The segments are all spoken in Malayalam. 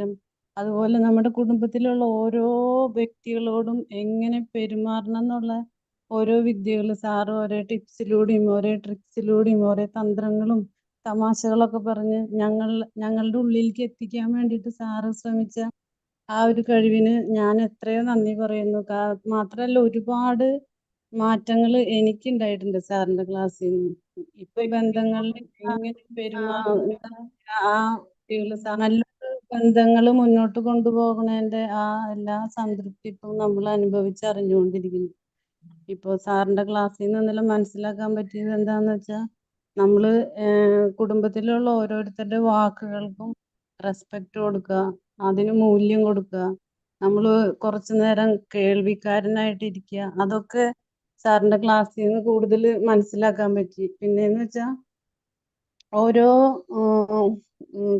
മാറ്റം അതുപോലെ നമ്മുടെ കുടുംബത്തിലുള്ള ഓരോ വ്യക്തികളോടും എങ്ങനെ പെരുമാറണം എന്നുള്ള ഓരോ വിദ്യകൾ സാറ് ഓരോ ടിപ്സിലൂടെയും ഓരോ ട്രിക്സിലൂടെയും ഓരോ തന്ത്രങ്ങളും തമാശകളൊക്കെ പറഞ്ഞ് ഞങ്ങൾ ഞങ്ങളുടെ ഉള്ളിലേക്ക് എത്തിക്കാൻ വേണ്ടിയിട്ട് സാറ് ശ്രമിച്ച ആ ഒരു കഴിവിന് ഞാൻ എത്രയോ നന്ദി പറയുന്നു മാത്രമല്ല ഒരുപാട് മാറ്റങ്ങൾ എനിക്കുണ്ടായിട്ടുണ്ട് സാറിന്റെ ക്ലാസ്സിൽ നിന്ന് ഇപ്പൊ ബന്ധങ്ങളിൽ എങ്ങനെ പെരുമാറുന്ന ആ കുട്ടികൾ നല്ല ബന്ധങ്ങൾ മുന്നോട്ട് കൊണ്ടുപോകുന്നതിന്റെ ആ എല്ലാ സംതൃപ്തി ഇപ്പം നമ്മൾ അനുഭവിച്ചറിഞ്ഞുകൊണ്ടിരിക്കുന്നു. ഇപ്പോൾ സാറിന്റെ ക്ലാസ്സിൽ നിന്നെല്ലാം മനസ്സിലാക്കാൻ പറ്റിയത് എന്താന്ന് വെച്ചാൽ നമ്മൾ കുടുംബത്തിലുള്ള ഓരോരുത്തരുടെ വാക്കുകൾക്കും റെസ്പെക്റ്റ് കൊടുക്കുക അതിന് മൂല്യം കൊടുക്കുക നമ്മൾ കുറച്ചു നേരം കേൾവിക്കാരനായിട്ട് ഇരിക്കുക അതൊക്കെ സാറിന്റെ ക്ലാസ്സിൽ നിന്ന് കൂടുതൽ മനസ്സിലാക്കാൻ പറ്റി. പിന്നെന്ന് വെച്ചാൽ ഓരോ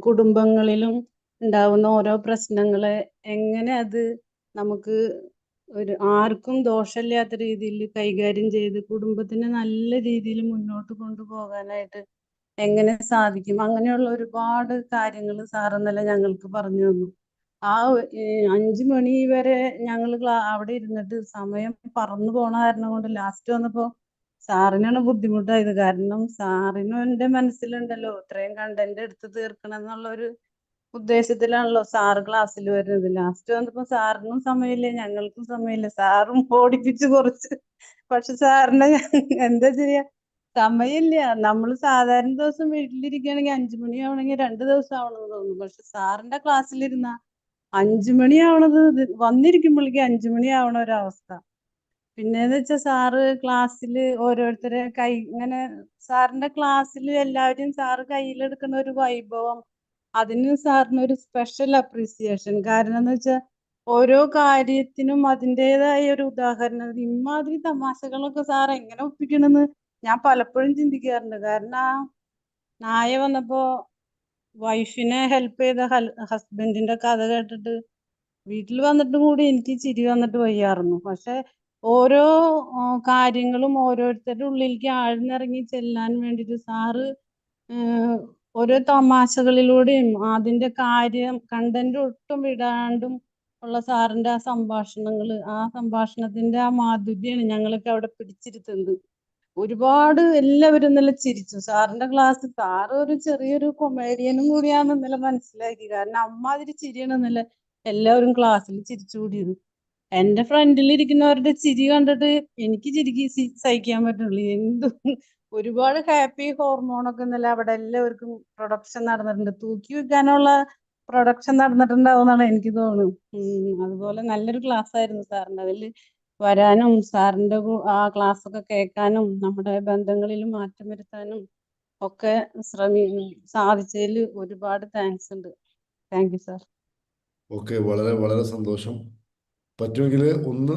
കുടുംബങ്ങളിലും ഉണ്ടാവുന്ന ഓരോ പ്രശ്നങ്ങളെ എങ്ങനെ അത് നമുക്ക് ഒരു ആർക്കും ദോഷമില്ലാത്ത രീതിയിൽ കൈകാര്യം ചെയ്ത് കുടുംബത്തിനെ നല്ല രീതിയിൽ മുന്നോട്ട് കൊണ്ടുപോകാനായിട്ട് എങ്ങനെ സാധിക്കും? അങ്ങനെയുള്ള ഒരുപാട് കാര്യങ്ങൾ സാർ ഞങ്ങൾക്ക് പറഞ്ഞു തന്നു. ആ അഞ്ചു മണി വരെ ഞങ്ങൾ അവിടെ ഇരുന്നിട്ട് സമയം പറന്നു പോണ കാരണം കൊണ്ട് ലാസ്റ്റ് വന്നപ്പോ സാറിനാണ് ബുദ്ധിമുട്ടായത്. കാരണം സാറിനും എന്റെ മനസ്സിലുണ്ടല്ലോ ഇത്രയും കണ്ടന്റ് എടുത്ത് തീർക്കണം എന്നുള്ള ഒരു ഉദ്ദേശത്തിലാണല്ലോ സാറ് ക്ലാസ്സിൽ വരുന്നത്. ലാസ്റ്റ് വന്നപ്പോ സാറിനും സമയമില്ല ഞങ്ങൾക്കും സമയമില്ല. സാറും ഓടിപ്പിച്ച് കുറച്ച്. പക്ഷെ സാറിന് എന്താ ചെയ്യാ? സമയമില്ല. നമ്മൾ സാധാരണ ദിവസം വീട്ടിലിരിക്കുകയാണെങ്കിൽ അഞ്ചു മണിയാവണമെങ്കിൽ രണ്ട് ദിവസം ആവണമെന്ന് തോന്നും പക്ഷെ സാറിന്റെ ക്ലാസ്സിലിരുന്ന അഞ്ചു ഇത് വന്നിരിക്കുമ്പോഴേക്കും അഞ്ചു മണിയാവണ ഒരവസ്ഥ. പിന്നെന്ന് വെച്ചാൽ സാറ് ക്ലാസ്സിൽ ഓരോരുത്തരെ കൈ ഇങ്ങനെ സാറിന്റെ ക്ലാസ്സിൽ എല്ലാവരും സാറ് കയ്യിലെടുക്കുന്ന ഒരു വൈഭവം അതിന് സാറിന് ഒരു സ്പെഷ്യൽ അപ്രീസിയേഷൻ കാരണം എന്ന് വെച്ചാൽ ഓരോ കാര്യത്തിനും അതിന്റെതായ ഒരു ഉദാഹരണം. ഇമാതിരി തമാശകളൊക്കെ സാർ എങ്ങനെ ഒപ്പിക്കണമെന്ന് ഞാൻ പലപ്പോഴും ചിന്തിക്കാറുണ്ട്. കാരണം ആ നായ വന്നപ്പോ വൈഫിനെ ഹെൽപ്പ് ചെയ്ത ഹസ്ബൻഡിന്റെ കഥ കേട്ടിട്ട് വീട്ടിൽ വന്നിട്ടും കൂടി എനിക്ക് ചിരി വന്നിട്ട് വയ്യായിരുന്നു പക്ഷെ ഓരോ കാര്യങ്ങളും ഓരോരുത്തരുടെ ഉള്ളിലേക്ക് ആഴ്ന്നിറങ്ങി ചെല്ലാൻ വേണ്ടിയിട്ട് സാറ് ഓരോ തമാശകളിലൂടെയും അതിന്റെ കാര്യം കണ്ടന്റ് ഒട്ടും വിടാണ്ടും ഉള്ള സാറിന്റെ ആ സംഭാഷണങ്ങൾ ആ സംഭാഷണത്തിന്റെ ആ മാധുര്യാണ് ഞങ്ങൾക്ക് അവിടെ പിടിച്ചിരുത്തുന്നത്. ഒരുപാട് എല്ലാവരും നല്ല ചിരിച്ചു. സാറിന്റെ ക്ലാസ് സാറ് ഒരു ചെറിയൊരു കൊമേഡിയനും കൂടിയാണെന്ന് ഇന്നലെ മനസ്സിലാക്കി. കാരണം അമ്മാതിരി ചിരിയാണ് എല്ലാവരും ക്ലാസ്സിൽ ചിരിച്ചു എന്റെ ഫ്രണ്ടിൽ ഇരിക്കുന്നവരുടെ ചിരി കണ്ടിട്ട് എനിക്ക് ചിരിക്ക് സഹിക്കാൻ പറ്റുള്ളൂ. എന്തും ഒരുപാട് ഹാപ്പി ഹോർമോണൊക്കെ ഇന്നലെ അവിടെ എല്ലാവർക്കും പ്രൊഡക്ഷൻ നടന്നിട്ടുണ്ട്. തൂക്കി വെക്കാനുള്ള പ്രൊഡക്ഷൻ നടന്നിട്ടുണ്ടാവുമെന്നാണ് എനിക്ക് തോന്നുന്നത്. അതുപോലെ നല്ലൊരു ക്ലാസ് ആയിരുന്നു സാറിന്റെ അതിൽ വരാനും സാറിന്റെ ആ ക്ലാസ് ഒക്കെ കേൾക്കാനും നമ്മുടെ ബന്ധങ്ങളിൽ മാറ്റം വരുത്താനും ഒക്കെ ശ്രമി സാധിച്ചതിൽ ഒരുപാട് താങ്ക്സ് ഉണ്ട്. താങ്ക് യു സാർ ഓക്കെ വളരെ വളരെ സന്തോഷം. പറ്റുമെങ്കിൽ ഒന്ന്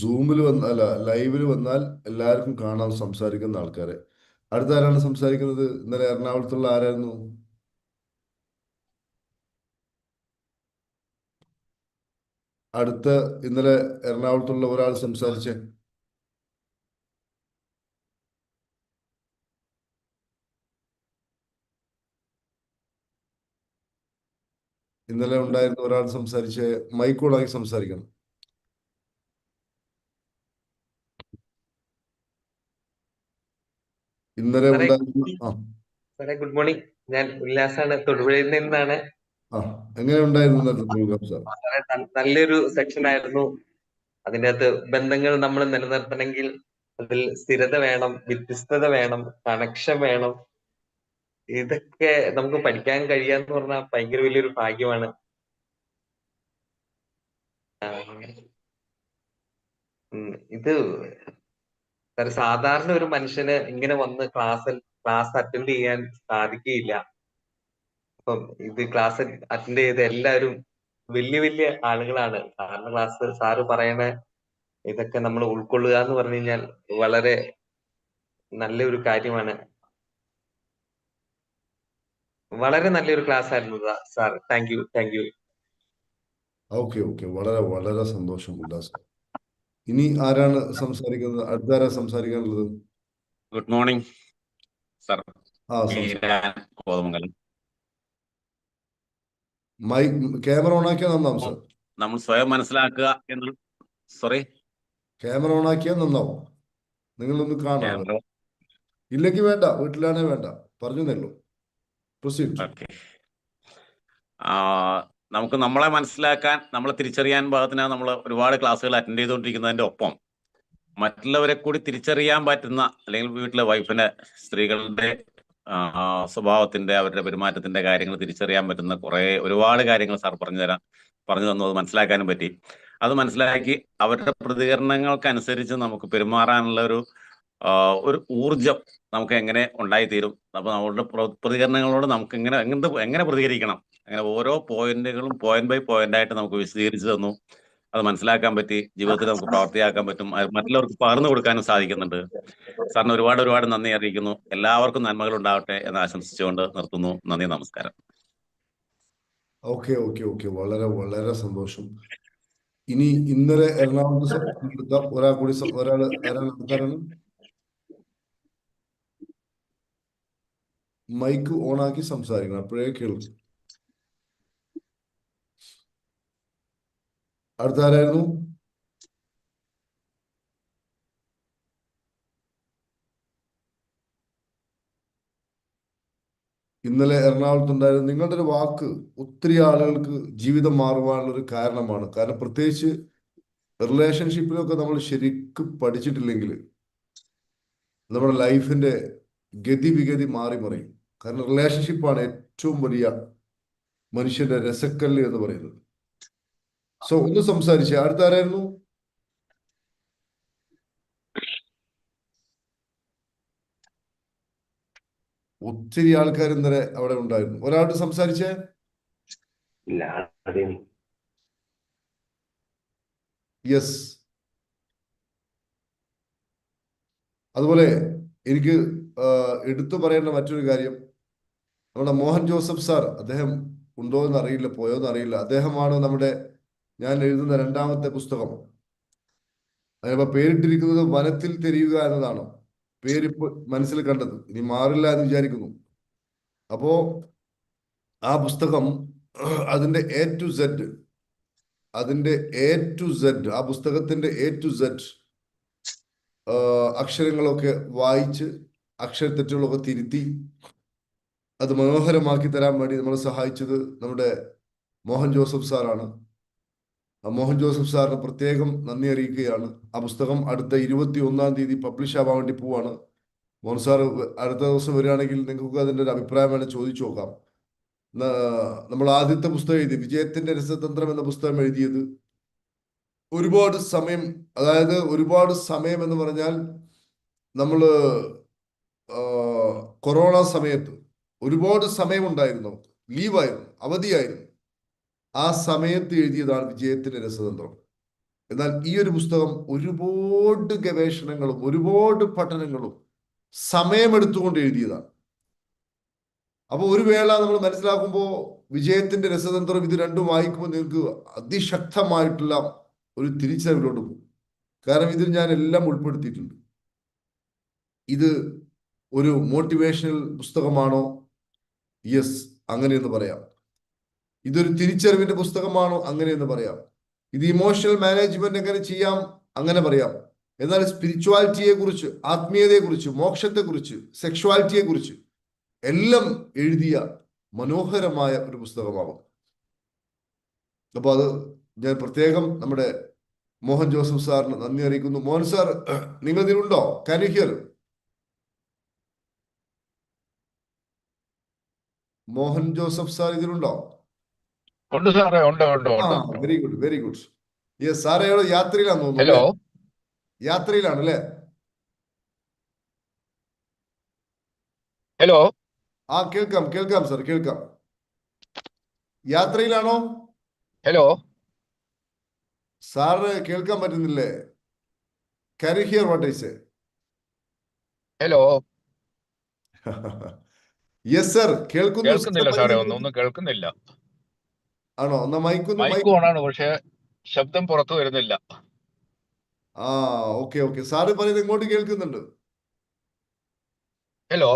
സൂമിൽ വന്ന അല്ല ലൈവിൽ വന്നാൽ എല്ലാവർക്കും കാണാം സംസാരിക്കുന്ന ആൾക്കാരെ. അടുത്ത ആരാണ് സംസാരിക്കുന്നത്? ഇന്നലെ എറണാകുളത്തുള്ള ആരായിരുന്നു? അടുത്ത ഇന്നലെ എറണാകുളത്തുള്ള ഒരാൾ സംസാരിച്ചേ. ഇന്നലെ ഉണ്ടായിരുന്ന ഒരാൾ സംസാരിച്ച്. മൈക്കോളായി സംസാരിക്കണം. ഇന്നലെ സാറേ, ഗുഡ് മോർണിംഗ്. ഞാൻ ഉല്ലാസാണ് തൊടുപുഴയിൽ നിന്നാണ്. എങ്ങനെ ഉണ്ടായിരുന്നു നല്ലൊരു സെക്ഷൻ ആയിരുന്നു. അതിന്റെ അകത്ത് ബന്ധങ്ങൾ നമ്മൾ നിലനിർത്തണമെങ്കിൽ അതിൽ സ്ഥിരത വേണം വ്യത്യസ്തത വേണം കണക്ഷൻ വേണം. ഇതൊക്കെ നമുക്ക് പഠിക്കാൻ കഴിയാന്ന് പറഞ്ഞാൽ ഭയങ്കര വലിയൊരു ഭാഗ്യമാണ്. ഇത് സാർ സാധാരണ ഒരു മനുഷ്യന് ഇങ്ങനെ വന്ന് ക്ലാസ്സിൽ ക്ലാസ് അറ്റൻഡ് ചെയ്യാൻ സാധിക്കുകയില്ല. അപ്പം ഇത് ക്ലാസ് അറ്റൻഡ് ചെയ്ത എല്ലാവരും വലിയ വലിയ ആളുകളാണ്. സാറിന്റെ ക്ലാസ് സാറ് പറയണ ഇതൊക്കെ നമ്മൾ ഉൾക്കൊള്ളുക എന്ന് പറഞ്ഞു കഴിഞ്ഞാൽ വളരെ നല്ലൊരു കാര്യമാണ്. വളരെ നല്ലൊരു ക്ലാസ് ആയിരുന്നു sir thank you thank you. Okay okay. വളരെ വളരെ സന്തോഷം ഉല്ലാസ്. ഇനി ആരാണ് സംസാരിക്കുന്നത്? അടുത്താരാ സംസാരിക്കാനുള്ളത്? Good morning sir. Kothamangalam. Camera ഓണാക്കിയാൽ നന്നാവും സർ. നമ്മൾ സ്വയം മനസ്സിലാക്കുക എന്നുള്ള സോറി. ക്യാമറ ഓൺ ആക്കിയാൽ നന്നാവും. നിങ്ങളൊന്ന് കാണാം ഇല്ലെങ്കിൽ വേണ്ട വീട്ടിലാണേ വേണ്ട. പറഞ്ഞു തരുള്ളൂ പ്രൊസീഡ്. ഓക്കെ. നമുക്ക് നമ്മളെ മനസ്സിലാക്കാൻ നമ്മളെ തിരിച്ചറിയാൻ പാകത്തിനാണ് നമ്മൾ ഒരുപാട് ക്ലാസ്സുകൾ അറ്റൻഡ് ചെയ്തുകൊണ്ടിരിക്കുന്നതിന്റെ ഒപ്പം മറ്റുള്ളവരെ കൂടി തിരിച്ചറിയാൻ പറ്റുന്ന അല്ലെങ്കിൽ വീട്ടിലെ വൈഫിന്റെ സ്ത്രീകളുടെ സ്വഭാവത്തിന്റെ അവരുടെ പെരുമാറ്റത്തിന്റെ കാര്യങ്ങൾ തിരിച്ചറിയാൻ പറ്റുന്ന കുറെ ഒരുപാട് കാര്യങ്ങൾ സാർ പറഞ്ഞു തരാൻ പറഞ്ഞു തന്നു. അത് മനസ്സിലാക്കാനും പറ്റി. അത് മനസ്സിലാക്കി അവരുടെ പ്രതികരണങ്ങൾക്കനുസരിച്ച് നമുക്ക് പെരുമാറാനുള്ള ഒരു ഒരു ഊർജം നമുക്ക് എങ്ങനെ ഉണ്ടായിത്തീരും? അപ്പൊ നമ്മളുടെ പ്ര- പ്രതികരണങ്ങളോട് നമുക്ക് എങ്ങനെ എങ്ങനെ എങ്ങനെ പ്രതികരിക്കണം? അങ്ങനെ ഓരോ പോയിന്റുകളും പോയിന്റ് ബൈ പോയിന്റ് ആയിട്ട് നമുക്ക് വിശദീകരിച്ചു തന്നു. അത് മനസ്സിലാക്കാൻ പറ്റി ജീവിതത്തിൽ നമുക്ക് പ്രവർത്തിയാക്കാൻ പറ്റും. മറ്റുള്ളവർക്ക് പകർന്നു കൊടുക്കാനും സാധിക്കുന്നുണ്ട്. സാറിന് ഒരുപാട് ഒരുപാട് നന്ദി അറിയിക്കുന്നു. എല്ലാവർക്കും നന്മകൾ ഉണ്ടാവട്ടെ എന്ന് ആശംസിച്ചുകൊണ്ട് നിർത്തുന്നു. നന്ദി നമസ്കാരം. Okay okay okay. വളരെ വളരെ സന്തോഷം. ഇനി ഇന്നലെ എറണാകുളത്ത് ഒരാൾ കൂടി ഒരാൾ മൈക്ക് ഓണാക്കി സംസാരിക്കണം. അപ്പോഴേ കേൾക്കും. അടുത്ത ആരായിരുന്നു ഇന്നലെ എറണാകുളത്തുണ്ടായിരുന്ന നിങ്ങളുടെ ഒരു വാക്ക് ഒത്തിരി ആളുകൾക്ക് ജീവിതം മാറുവാനുള്ള ഒരു കാരണമാണ്. കാരണം പ്രത്യേകിച്ച് റിലേഷൻഷിപ്പിലൊക്കെ നമ്മൾ ശരിക്കും പഠിച്ചിട്ടില്ലെങ്കിൽ നമ്മുടെ ലൈഫിന്റെ ഗതി വിഗതി മാറി മറിയും. കാരണം റിലേഷൻഷിപ്പാണ് ഏറ്റവും വലിയ മനുഷ്യന്റെ രസക്കല്ല് എന്ന് പറയുന്നത്. സോ ഒന്ന് സംസാരിച്ച്. അടുത്ത ആരായിരുന്നു? ഒത്തിരി ആൾക്കാർ ഇന്നലെ അവിടെ ഉണ്ടായിരുന്നു. ഒരാളോട് സംസാരിച്ചേ? യെസ് അതുപോലെ എനിക്ക് എടുത്തു പറയേണ്ട മറ്റൊരു കാര്യം. നമ്മുടെ മോഹൻ ജോസഫ് സാർ അദ്ദേഹം ഉണ്ടോ എന്ന് അറിയില്ല പോയോ എന്ന് അറിയില്ല. അദ്ദേഹമാണ് നമ്മുടെ ഞാൻ എഴുതുന്ന രണ്ടാമത്തെ പുസ്തകം. അതിനിപ്പോ പേരിട്ടിരിക്കുന്നത് വനത്തിൽ തെരയുക എന്നതാണ്. പേരിപ്പോ മനസ്സിൽ കണ്ടത്. ഇനി മാറില്ല എന്ന് വിചാരിക്കുന്നു. അപ്പോ ആ പുസ്തകം അതിന്റെ എ ടു സെഡ് അതിന്റെ എ ടു സെഡ് ആ പുസ്തകത്തിന്റെ എ ടു സെഡ് അക്ഷരങ്ങളൊക്കെ വായിച്ച് അക്ഷര തെറ്റുകളൊക്കെ തിരുത്തി അത് മനോഹരമാക്കി തരാൻ വേണ്ടി നമ്മളെ സഹായിച്ചത് നമ്മുടെ മോഹൻ ജോസഫ് സാറാണ്. ആ മോഹൻ ജോസഫ് സാറിന് പ്രത്യേകം നന്ദി അറിയിക്കുകയാണ്. ആ പുസ്തകം അടുത്ത ഇരുപത്തി ഒന്നാം തീയതി പബ്ലിഷ് ആവാൻ വേണ്ടി പോവാണ്. മോഹൻ സാർ അടുത്ത ദിവസം വരികയാണെങ്കിൽ നിങ്ങൾക്ക് അതിന്റെ ഒരു അഭിപ്രായം വേണേൽ ചോദിച്ചു നോക്കാം. നമ്മൾ ആദ്യത്തെ പുസ്തകം എഴുതി വിജയത്തിന്റെ രസതന്ത്രം എന്ന പുസ്തകം എഴുതിയത് ഒരുപാട് സമയം അതായത് ഒരുപാട് സമയം എന്ന് പറഞ്ഞാൽ നമ്മൾ കൊറോണ സമയത്ത് ഒരുപാട് സമയമുണ്ടായിരുന്നു. ലീവായിരുന്നു. അവധിയായിരുന്നു. ആ സമയത്ത് എഴുതിയതാണ് വിജയത്തിന്റെ രസതന്ത്രം. എന്നാൽ ഈ ഒരു പുസ്തകം ഒരുപാട് ഗവേഷണങ്ങളും ഒരുപാട് പഠനങ്ങളും സമയമെടുത്തുകൊണ്ട് എഴുതിയതാണ്. അപ്പോൾ ഒരു വേള നമ്മൾ മനസ്സിലാക്കുമ്പോൾ വിജയത്തിന്റെ രസതന്ത്രം ഇത് രണ്ടും വായിക്കുമ്പോൾ നിങ്ങൾക്ക് അതിശക്തമായിട്ടുള്ള ഒരു തിരിച്ചറിവിലോട്ട് പോകും. കാരണം ഇതിൽ ഞാൻ എല്ലാം ഉൾപ്പെടുത്തിയിട്ടുണ്ട്. ഇത് ഒരു മോട്ടിവേഷണൽ പുസ്തകമാണോ? യെസ് അങ്ങനെയെന്ന് പറയാം. ഇതൊരു തിരിച്ചറിവിന്റെ പുസ്തകമാണോ? അങ്ങനെയെന്ന് പറയാം. ഇത് ഇമോഷണൽ മാനേജ്മെന്റ് എങ്ങനെ ചെയ്യാം? അങ്ങനെ പറയാം. എന്നാൽ സ്പിരിച്വാലിറ്റിയെ കുറിച്ച് ആത്മീയതയെ കുറിച്ച് മോക്ഷത്തെ കുറിച്ച് സെക്ഷുവാലിറ്റിയെ കുറിച്ച് എല്ലാം എഴുതിയ മനോഹരമായ ഒരു പുസ്തകമാകും അപ്പൊ അത് ഞാൻ പ്രത്യേകം നമ്മുടെ മോഹൻ ജോസഫ് സാറിന് നന്ദി അറിയിക്കുന്നു. മോഹൻ സാർ നിങ്ങൾ ഇതിലുണ്ടോ can you hear Mohan Joseph sir ഇതിലുണ്ടോ? ഉണ്ട് സാറേ ഉണ്ട് ഉണ്ട് very good very good yes സാറേ യാത്രയിലാന്ന് തോന്നുന്നു ഹലോ? യാത്രയിലാണ് അല്ലേ? ഹലോ ആ കേൾക്കാം കേൾക്കാം സാർ കേൾക്കാം. യാത്രയിലാണോ? ഹലോ സാറ് കേൾക്കാൻ പറ്റുന്നില്ലേ? കരി hear what I say hello yes sir കേൾക്കുന്നു? കേൾക്കുന്നില്ല സാറേ ഒന്നും ഒന്നും കേൾക്കുന്നില്ല. ആണോ? എന്നാ മൈക്കൊന്ന് മൈക്ക് ഓണാണ് പക്ഷെ ശബ്ദം പുറത്തു വരുന്നില്ല. ആ ഓക്കെ ഓക്കെ. സാറ് പറയുന്നത് ഇങ്ങോട്ട് കേൾക്കുന്നുണ്ട്. ഹലോ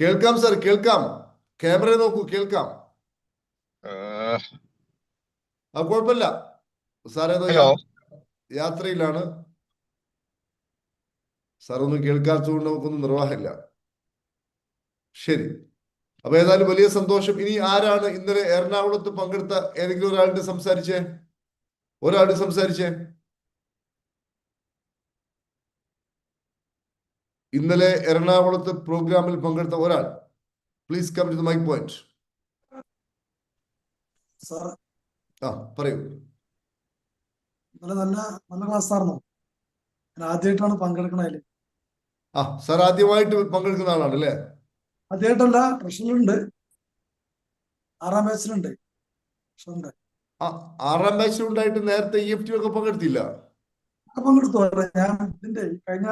കേൾക്കാം സർ കേൾക്കാം. ക്യാമറ നോക്കൂ കേൾക്കാം. ആ. കുഴപ്പമില്ല. സാറേ ഏതോ ഹലോ യാത്രയിലാണ്. സാർ ഒന്നും കേൾക്കാത്തതുകൊണ്ട് നമുക്കൊന്നും നിർവാഹമില്ല. ശരി. അപ്പൊ ഏതായാലും വലിയ സന്തോഷം. ഇനി ആരാണ് ഇന്നലെ എറണാകുളത്ത് പങ്കെടുത്ത ഏതെങ്കിലും ഒരാളുടെ സംസാരിച്ചേ? ഒരാളുടെ സംസാരിച്ചേ? ഇന്നലെ എറണാകുളത്ത് പ്രോഗ്രാമിൽ പങ്കെടുത്ത ഒരാൾ. Please come to my point ആ പറയൂ. ഇന്നലെ നല്ല നല്ല ക്ലാസ് ആയിരുന്നു. ഞാൻ ആദ്യമായിട്ടാണ് പങ്കെടുക്കണതിൽ ആ സാർ ആദ്യമായിട്ട് പങ്കെടുക്കുന്ന ആളാണ് അല്ലേ? അതേട്ടല്ല ട്രഷറിലുണ്ട് ആറാം ബാച്ചിലുണ്ട് ആറാം ബാച്ചിലുണ്ടായിട്ട് നേരത്തെ ഇ എഫ് ടി ഒക്കെ പങ്കെടുത്തില്ല? പങ്കെടുത്തു. ഞാൻ ഇതിന്റെ കഴിഞ്ഞ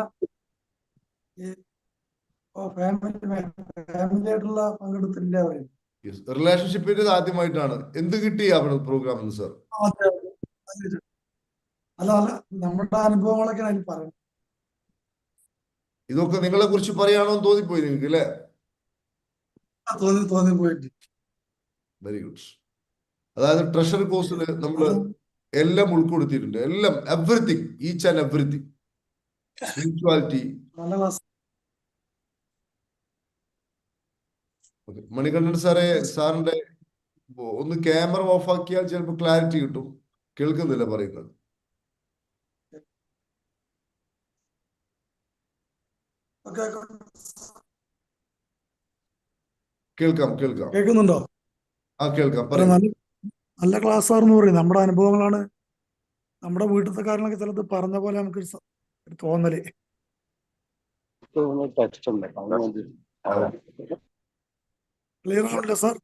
ഫാമിലി ആയിട്ടുള്ള പങ്കെടുത്തില്ല റിലേഷൻഷിപ്പിന്റെ ആദ്യമായിട്ടാണ്. എന്ത് കിട്ടി അവിടെ പ്രോഗ്രാം സാർ അല്ല അല്ല നമ്മുടെ അനുഭവങ്ങളൊക്കെ അതിൽ പറയുന്നത്. ഇതൊക്കെ നിങ്ങളെ കുറിച്ച് പറയാണോ എന്ന് തോന്നിപ്പോയി നിങ്ങൾക്ക് അല്ലേ? തോന്നി വെരി ഗുഡ് അതായത് ട്രഷർ കോഴ്സിൽ നമ്മൾ എല്ലാം ഉൾക്കൊടുത്തിട്ടുണ്ട്. എല്ലാം everything each and everything spirituality Manikandan സാറേ സാറിന്റെ ഒന്ന് ക്യാമറ ഓഫ് ആക്കിയാൽ ചിലപ്പോൾ ക്ലാരിറ്റി കിട്ടും. കേൾക്കുന്നില്ല പറയുന്നത് ഒക്കെ കേൾക്കാം കേൾക്കാം. കേൾക്കുന്നുണ്ടോ? ആ കേൾക്കാം നല്ല ക്ലാസ് ആർന്ന് പറയും. നമ്മുടെ അനുഭവങ്ങളാണ്. നമ്മുടെ വീട്ടിലത്തെ കാര്യങ്ങളൊക്കെ ചിലത് പറഞ്ഞ പോലെ നമുക്ക് ഒരു തോന്നൽ. ക്ലിയർ ആണല്ലോ സാർ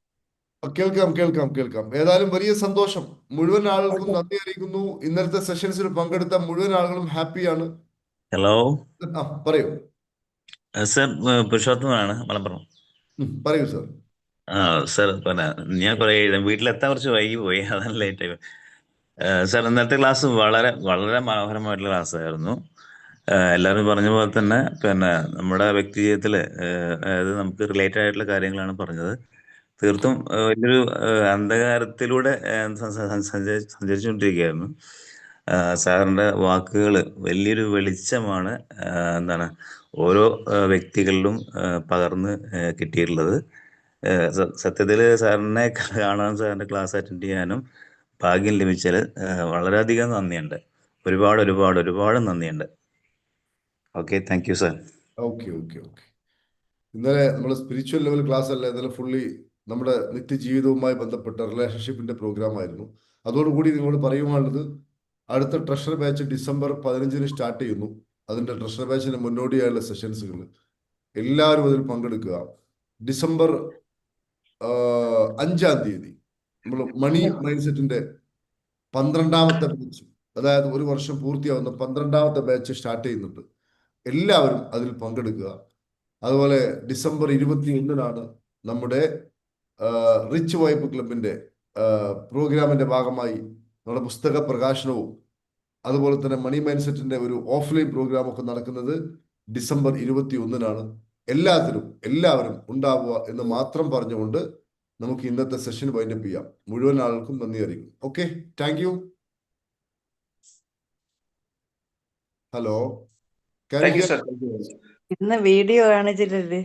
കേൾക്കാം കേൾക്കാം കേൾക്കാം. ഏതായാലും വലിയ സന്തോഷം. മുഴുവൻ ആളുകൾക്കും നന്ദി അറിയിക്കുന്നു. ഇന്നലത്തെ സെഷൻസിൽ പങ്കെടുത്ത മുഴുവൻ ആളുകളും ഹാപ്പിയാണ് ഹലോ ആ പറയൂ. സർ പുരുഷോത്തമാണ് മലപ്പുറം. പറയൂ സർ. ആ സർ പിന്നെ ഞാൻ കുറേ വീട്ടിലെത്താൻ കുറച്ച് വൈകി പോയി അതാണ് ലേറ്റ് ആയി സർ ഇന്നത്തെ ക്ലാസ് വളരെ വളരെ മനോഹരമായിട്ടുള്ള ക്ലാസ് ആയിരുന്നു. എല്ലാവരും പറഞ്ഞ പോലെ തന്നെ പിന്നെ നമ്മുടെ വ്യക്തി ജീവിതത്തിൽ അതായത് നമുക്ക് റിലേറ്റഡ് ആയിട്ടുള്ള കാര്യങ്ങളാണ് പറഞ്ഞത്. തീർത്തും വലിയൊരു അന്ധകാരത്തിലൂടെ സഞ്ചരിച്ചുകൊണ്ടിരിക്കുകയായിരുന്നു. സാറിന്റെ സാറിന്റെ വാക്കുകൾ വലിയൊരു വെളിച്ചമാണ് എന്താണ് ഓരോ വ്യക്തികളിലും പകർന്ന് കിട്ടിയിട്ടുള്ളത്. സത്യത്തിൽ സാറിനെ കാണാൻ സാറിന്റെ ക്ലാസ് അറ്റൻഡ് ചെയ്യാനും ഭാഗ്യം ലഭിച്ചാൽ വളരെയധികം നന്ദിയുണ്ട്. ഒരുപാട് ഒരുപാട് ഒരുപാട് നന്ദിയുണ്ട്. Okay thank you sir. Okay okay okay. ഇന്നലെ നമ്മൾ സ്പിരിച്വൽ ലെവൽ ക്ലാസ് അല്ല ഇന്നലെ ഫുള്ളി നമ്മുടെ നിത്യജീവിതവുമായി ബന്ധപ്പെട്ട റിലേഷൻഷിപ്പിന്റെ പ്രോഗ്രാം ആയിരുന്നു അതോടുകൂടി നിങ്ങളോട് പറയുവാനുള്ളത് അടുത്ത ട്രഷർ ബാച്ച് ഡിസംബർ പതിനഞ്ചിന് സ്റ്റാർട്ട് ചെയ്യുന്നു. അതിന്റെ ട്രഷർ ബാച്ചിന് മുന്നോടിയായുള്ള സെഷൻസുകൾ. എല്ലാവരും അതിൽ പങ്കെടുക്കുക. ഡിസംബർ അഞ്ചാം തീയതി നമ്മൾ മണി മൈൻഡ് സെറ്റിന്റെ പന്ത്രണ്ടാമത്തെ ബാച്ച്. അതായത് ഒരു വർഷം പൂർത്തിയാവുന്ന പന്ത്രണ്ടാമത്തെ ബാച്ച് സ്റ്റാർട്ട് ചെയ്യുന്നുണ്ട്. എല്ലാവരും അതിൽ പങ്കെടുക്കുക. അതുപോലെ ഡിസംബർ ഇരുപത്തി ഒന്നിനാണ് നമ്മുടെ റിച്ച് വൈപ്പ് ക്ലബിന്റെ പ്രോഗ്രാമിന്റെ ഭാഗമായി നമ്മുടെ പുസ്തക പ്രകാശനവും അതുപോലെ തന്നെ മണി മൈൻഡ് സെറ്റിന്റെ ഒരു ഓഫ്ലൈൻ പ്രോഗ്രാം ഒക്കെ നടക്കുന്നത് ഡിസംബർ ഇരുപത്തി ഒന്നിനാണ് എല്ലാത്തിലും എല്ലാവരും ഉണ്ടാവുക എന്ന് മാത്രം പറഞ്ഞുകൊണ്ട് നമുക്ക് ഇന്നത്തെ സെഷൻ വൈൻഡപ്പ് ചെയ്യാം. മുഴുവൻ ആൾക്കും നന്ദി അറിയിക്കും ഓക്കെ താങ്ക് യു ഹലോ ഇന്ന് വീഡിയോ കാണിച്ചില്ലല്ലേ